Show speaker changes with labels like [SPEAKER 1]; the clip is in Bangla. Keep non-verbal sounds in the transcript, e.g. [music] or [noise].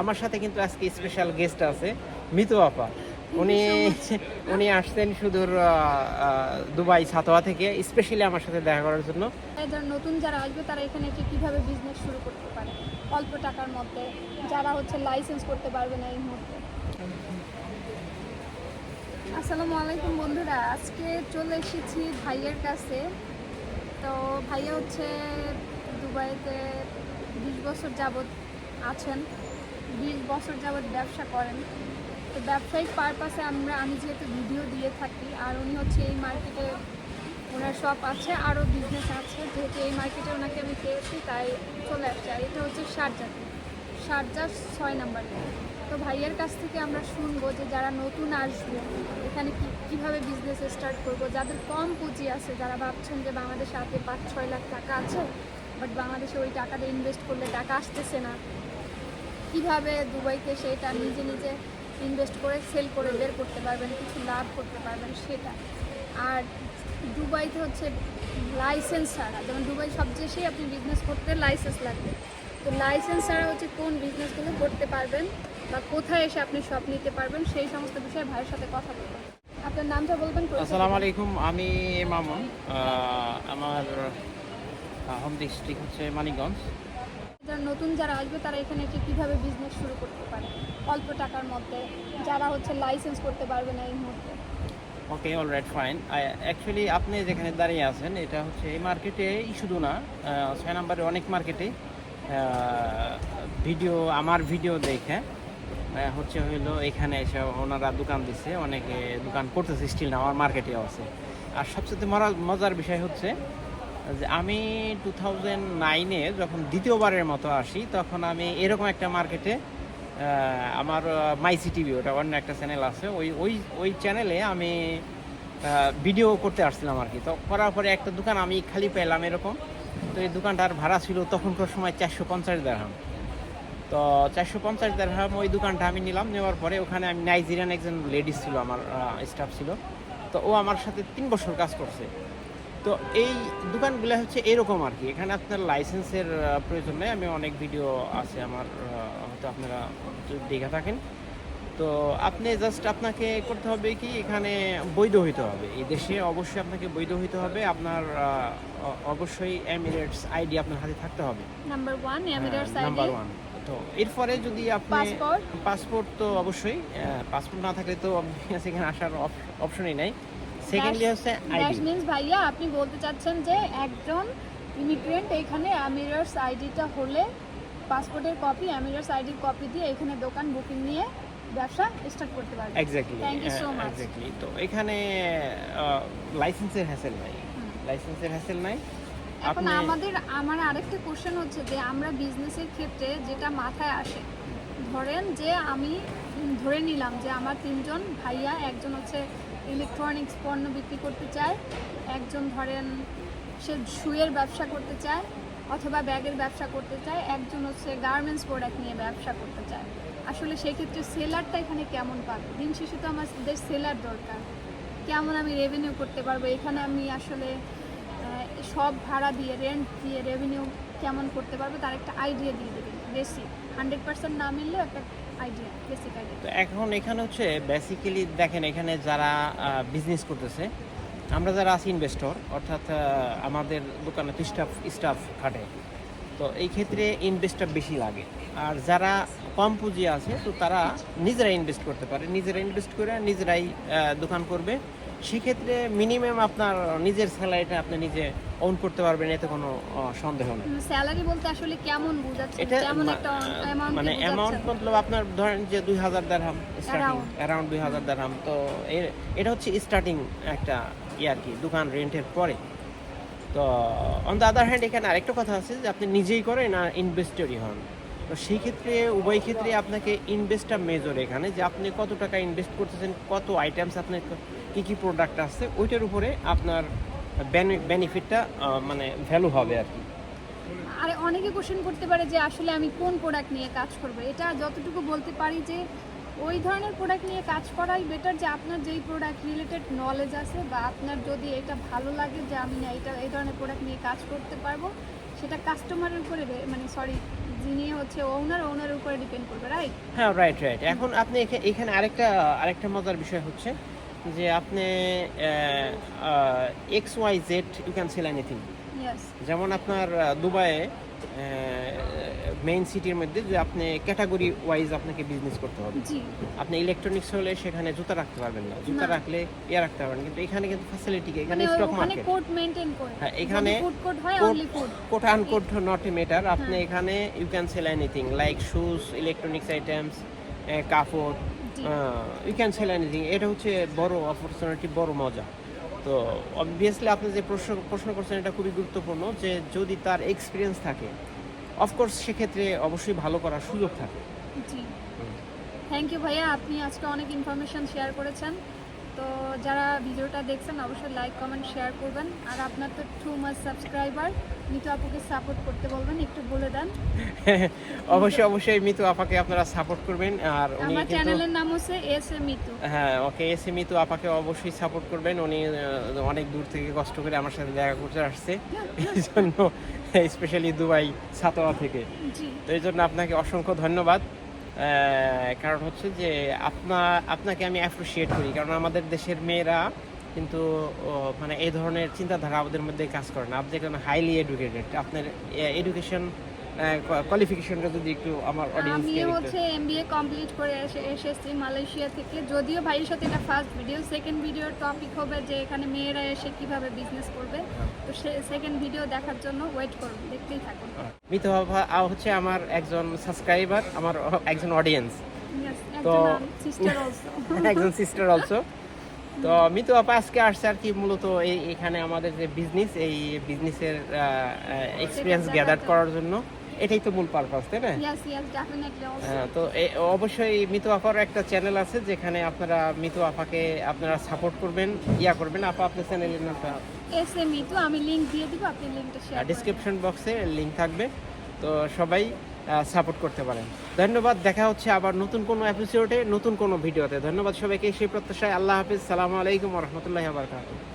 [SPEAKER 1] আমার সাথে কিন্তু আজকে স্পেশাল গেস্ট আছে মিতু আপা। উনি [laughs] উনি আসছেন সুদূর দুবাই সাতোয়া থেকে স্পেশালি আমার সাথে দেখা করার জন্য।
[SPEAKER 2] যারা নতুন যারা আসবে তারা এখানে এসে কীভাবে বিজনেস শুরু করতে পারে? অল্প টাকার মধ্যে যারা হচ্ছে লাইসেন্স করতে পারবে না এই মুহূর্তে। আসসালামু আলাইকুম বন্ধুরা আজকে চলে এসেছি ভাইয়ের কাছে। তো ভাইয়া হচ্ছে দুবাইতে বিশ বছর যাবৎ আছেন। বিশ বছর যাবৎ ব্যবসা করেন। তো ব্যবসায়িক পারপাসে আমরা, আমি যেহেতু ভিডিও দিয়ে থাকি, আর উনি হচ্ছে এই মার্কেটে ওনার শপ আছে, আরও বিজনেস আছে। যেহেতু এই মার্কেটে ওনাকে আমি পেয়েছি, তাই চলে আসছে। আর এটা হচ্ছে শারজাতে শারজা ছয় নাম্বার তো ভাইয়ের কাছ থেকে আমরা শুনব যে যারা নতুন আসবে, এখানে কি, কীভাবে বিজনেস স্টার্ট করব? যাদের কম পুঁজি আছে, যারা ভাবছেন যে বাংলাদেশে হাতে পাঁচ ছয় লাখ টাকা আছে বাট বাংলাদেশে ওই টাকাটা ইনভেস্ট করলে টাকা আসতেছে না কীভাবে দুবাইতে সেটা নিজে নিজে ইনভেস্ট করে সেল করে বের করতে পারবেন, কিছু লাভ করতে পারবেন সেটা। আর দুবাইতে হচ্ছে লাইসেন্স ছাড়া, যেমন দুবাই সব দেশেই আপনি বিজনেস করতে লাইসেন্স লাগবে। তো লাইসেন্স ছাড়া হচ্ছে কোন বিজনেসগুলো করতে পারবেন বা কোথায় এসে আপনি সব নিতে পারবেন সেই সমস্ত বিষয়ে ভাইয়ের সাথে কথা বলবেন আপনার নামটা বলবেন
[SPEAKER 1] আসসালামু আলাইকুম, আমি মামুন আমার হোম ডিস্ট্রিক্ট হচ্ছে মানিকগঞ্জ।
[SPEAKER 2] যারা নতুন যারা আসবে, তারা এখানে এসে কীভাবে বিজনেস শুরু করতে পারে? অল্প টাকার মধ্যে। যারা হচ্ছে লাইসেন্স করতে পারবে না এই মুহূর্তে।
[SPEAKER 1] ওকে অলরাইট ফাইন অ্যাকচুয়ালি আপনি যেখানে দাঁড়িয়ে আছেন, এটা হচ্ছে এই মার্কেটে শুধু না ছয় নম্বরে অনেক মার্কেটে ভিডিও আমার ভিডিও দেখে হচ্ছে হইল এখানে এসে ওনারা দোকান দিচ্ছে অনেকে দোকান করতেছে স্টিল না আমার মার্কেটে আছে। আর সবচেয়ে মজার বিষয় হচ্ছে যে আমি টু থাউজেন্ড নাইনে যখন দ্বিতীয়বারের মতো আসি, তখন আমি এরকম একটা মার্কেটে আমার মাইসি টিভি ওটা অন্য একটা চ্যানেল আছে। ওই ওই ওই চ্যানেলে আমি ভিডিও করতে আসছিলাম আর কি। তো করার পরে একটা দোকান আমি খালি পেলাম এরকম। তো এই দোকানটার ভাড়া ছিল তখনকার সময় চারশো পঞ্চাশ দেড়হাম তো চারশো পঞ্চাশ দেড়হাম ওই দোকানটা আমি নিলাম, নেওয়ার পরে ওখানে আমি নাইজেরিয়ান একজন লেডিস ছিল, আমার স্টাফ ছিল। তো ও আমার সাথে তিন বছর কাজ করছে। তো এই দোকানগুলো হচ্ছে এরকম আর কি এখানে আপনার লাইসেন্সের প্রয়োজন নেই। আমি অনেক ভিডিও আছে আমার হয়তো আপনারা দেখে থাকেন। তো আপনি জাস্ট আপনাকে করতে হবে কি এখানে বৈধ হইতে হবে। এই দেশে অবশ্যই আপনাকে বৈধ হইতে হবে। আপনার অবশ্যই এমিরেটস আইডি আপনার হাতে থাকতে হবে।
[SPEAKER 2] Number one Emirates ID number
[SPEAKER 1] one তো এরপরে যদি আপনি? পাসপোর্ট তো অবশ্যই পাসপোর্ট না থাকলে তো obviously [laughs] এখানে আসার অপশনই নাই। সেকেন্ডলি হচ্ছে
[SPEAKER 2] মিন্স ভাইয়া আপনি বলতে চাচ্ছেন যে একজন ইমিগ্রেন্ট এখানে আমিরার্স আইডিটা হলে পাসপোর্টের কপি আমিরার্স আইডির কপি দিয়ে এখানে দোকান বুকিং নিয়ে ব্যবসা স্টার্ট করতে পারবেন।
[SPEAKER 1] Exactly
[SPEAKER 2] you so much.
[SPEAKER 1] Exactly তো এখানে লাইসেন্সের হ্যাসেল নাই। লাইসেন্সের হ্যাসেল নাই।
[SPEAKER 2] এখন আমাদের আমার আরেকটা কোশ্চেন হচ্ছে যে আমরা বিজনেসের ক্ষেত্রে যেটা মাথায় আসে ধরেন যে আমি ধরে নিলাম যে আমার তিনজন ভাইয়া একজন হচ্ছে ইলেকট্রনিক্স পণ্য বিক্রি করতে চায়, একজন ধরেন সে শুয়ের ব্যবসা করতে চায় অথবা ব্যাগের ব্যবসা করতে চায়, একজন হচ্ছে গার্মেন্টস প্রোডাক্ট নিয়ে ব্যবসা করতে চায়। আসলে সেক্ষেত্রে সেলারটা এখানে কেমন পাবে? দিন শেষে তো আমাদের সেলার দরকার। কেমন আমি রেভিনিউ করতে পারব? এখানে আমি আসলে সব ভাড়া দিয়ে রেন্ট দিয়ে রেভিনিউ কেমন করতে পারবে তার একটা আইডিয়া দিয়ে দেবেন বেসিক হান্ড্রেড পার্সেন্ট না মিললেও একটা আইডিয়া বেসিক আইডিয়া
[SPEAKER 1] তো এখন এখানে হচ্ছে বেসিক্যালি দেখেন, এখানে যারা বিজনেস করতেছে, আমরা যারা আছি ইনভেস্টর অর্থাৎ আমাদের দোকানে তো স্টাফ স্টাফ খাটে। তো এই ক্ষেত্রে ইনভেস্টটা বেশি লাগে। আর যারা কম পুঁজি আছে, তো তারা নিজেরাই ইনভেস্ট করতে পারে। নিজেরা ইনভেস্ট করে নিজেরাই দোকান করবে। সেক্ষেত্রে মিনিমাম আপনার নিজের স্যালারিটা আপনি নিজে ওন করতে পারবেন এতে কোনো সন্দেহ নেই।
[SPEAKER 2] স্যালারি বলতে আসলে কেমন বুঝাচ্ছে?
[SPEAKER 1] এটা
[SPEAKER 2] কেমন একটা অ্যামাউন্ট
[SPEAKER 1] মানে অ্যামাউন্ট মতলব আপনার ধরেন যে দুই হাজার দেড়হাম স্টার্টিং দুই হাজার দেড়হাম তো এটা হচ্ছে স্টার্টিং একটা ইয়ে আর কি দোকান রেন্টের পরে। তো অন দ্য আদার হ্যান্ড এখানে আরেকটা কথা আছে যে আপনি নিজেই করেন না ইনভেস্টরই হন। তো সেই ক্ষেত্রে উভয় ক্ষেত্রে আপনাকে ইনভেস্টটা মেজর এখানে যে আপনি কত টাকা ইনভেস্ট করতেছেন কত আইটেমস আপনার কী কী প্রোডাক্ট আছে ওইটার উপরে আপনার বেনিফিটটা মানে ভ্যালু হবে আর কি।
[SPEAKER 2] আর অনেকে কোশ্চেন করতে পারে যে আসলে আমি কোন প্রোডাক্ট নিয়ে কাজ করব। এটা যতটুকু বলতে পারি যে ওই ধরনের প্রোডাক্ট নিয়ে কাজ করাই বেটার যে আপনার যেই প্রোডাক্ট রিলেটেড নলেজ আছে বা আপনার যদি এটা ভালো লাগে যে আমি না এটা এই ধরনের প্রোডাক্ট নিয়ে কাজ করতে পারব, সেটা কাস্টমারের উপরে মানে সরি যিনি হচ্ছে ওনার ওনার উপরে ডিপেন্ড করবে রাইট
[SPEAKER 1] হ্যাঁ রাইট রাইট এখন আপনি এখানে আরেকটা আরেকটা মজার বিষয় হচ্ছে যে আপনি X Y Z you can sell anything যেমন আপনার দুবাইয়ে মেইন সিটির মধ্যে যে আপনি ক্যাটাগরি ওয়াইজ আপনাকে বিজনেস করতে হবে। আপনি ইলেকট্রনিক্স হলে সেখানে জুতা রাখতে পারবেন না। জুতা রাখলে ইয়ে রাখতে পারবেন কিন্তু এখানে কিন্তু ফ্যাসিলিটি এখানে স্টক মার্কেট
[SPEAKER 2] কোড মেইনটেইন করে।
[SPEAKER 1] হ্যাঁ, এখানে
[SPEAKER 2] কোড হয় only food
[SPEAKER 1] quote unquote not a matter আপনি। এখানে you can sell anything like shoes electronics items কাপড় ইউ ক্যান সেল এনিথিং এটা হচ্ছে বড় অপরচুনিটি বড় মজা। তো অবভিয়াসলি আপনি যে প্রশ্ন প্রশ্ন করছেন এটা খুবই গুরুত্বপূর্ণ যে যদি তার এক্সপিরিয়েন্স থাকে অফকোর্স সেক্ষেত্রে অবশ্যই ভালো করার সুযোগ থাকে।
[SPEAKER 2] জি। থ্যাংক ইউ ভাইয়া, আপনি আজকে অনেক ইনফরমেশন শেয়ার করেছেন। তো যারা ভিডিওটা দেখছেন অবশ্যই লাইক কমেন্ট শেয়ার করবেন। আর আপনার তো টু মাস সাবস্ক্রাইবার মিতু আপুকে সাপোর্ট করতে বলবেন একটু বলে দেন। [laughs]
[SPEAKER 1] অবশ্যই অবশ্যই মিতু আপাকে আপনারা সাপোর্ট করবেন আর উনি
[SPEAKER 2] আমার চ্যানেলের নাম হচ্ছে এস এ মিতু
[SPEAKER 1] হ্যাঁ ওকে এসে মিতু আপাকে অবশ্যই সাপোর্ট করবেন। উনি অনেক দূর থেকে কষ্ট করে আমার সাথে দেখা করতে আসছে। এই জন্য স্পেশালি দুবাই সাতোয়া থেকে।
[SPEAKER 2] জি।
[SPEAKER 1] তো এই জন্য আপনাকে অসংখ্য ধন্যবাদ। কারণ হচ্ছে যে আপনা, আপনাকে আমি অ্যাপ্রিসিয়েট করি। কারণ আমাদের দেশের মেয়েরা কিন্তু মানে এই ধরনের চিন্তাধারা আমাদের মধ্যে কাজ করে না। আপনি হাইলি এডুকেটেড আপনার এডুকেশন কোয়ালিফিকেশনটা যদি একটু আমার
[SPEAKER 2] আমি হচ্ছে এমবিএ কমপ্লিট করে এসে এসেছি মালয়েশিয়া থেকে। যদিও ভাইয়ের সাথে এটা ফার্স্ট ভিডিও সেকেন্ড ভিডিওর টপিক হবে যে এখানে মেয়েরা এসে কীভাবে বিজনেস করবে। তো সেকেন্ড ভিডিও দেখার জন্য ওয়েট করুন দেখতেই থাকুন।
[SPEAKER 1] মিতু হচ্ছে আমার একজন সাবস্ক্রাইবার আমার একজন অডিয়েন্স তো-
[SPEAKER 2] একজন সিস্টার অলসো [laughs]
[SPEAKER 1] একজন সিস্টার অলসো তো মিতু আপা আজকে আসছে আর কি মূলত এই এখানে আমাদের যে বিজনেস এই বিজনেসের এক্সপিরিয়েন্স গ্যাদার করার জন্য। এটাই তো মূল পারপাস তাই না? হ্যাঁ, তো অবশ্যই মিতু আপার একটা চ্যানেল আছে যেখানে আপনারা মিতু আপাকে আপনারা সাপোর্ট করবেন ইয়া করবেন। আপা আপনার চ্যানেলের নামটা?
[SPEAKER 2] এস এ মিতু আমি লিংক দিয়ে দিব আপনি লিংকটা শেয়ার
[SPEAKER 1] ডিসক্রিপশন বক্সে লিংক থাকবে। তো সবাই সাপোর্ট করতে পারেন। ধন্যবাদ, দেখা হচ্ছে আবার নতুন কোনো এপিসোডে নতুন কোনো ভিডিওতে। ধন্যবাদ সবাইকে, সেই প্রত্যাশায় আল্লাহ হাফিজ। সালামু আলাইকুম রহমতুল্লাহ বারকাতুহ।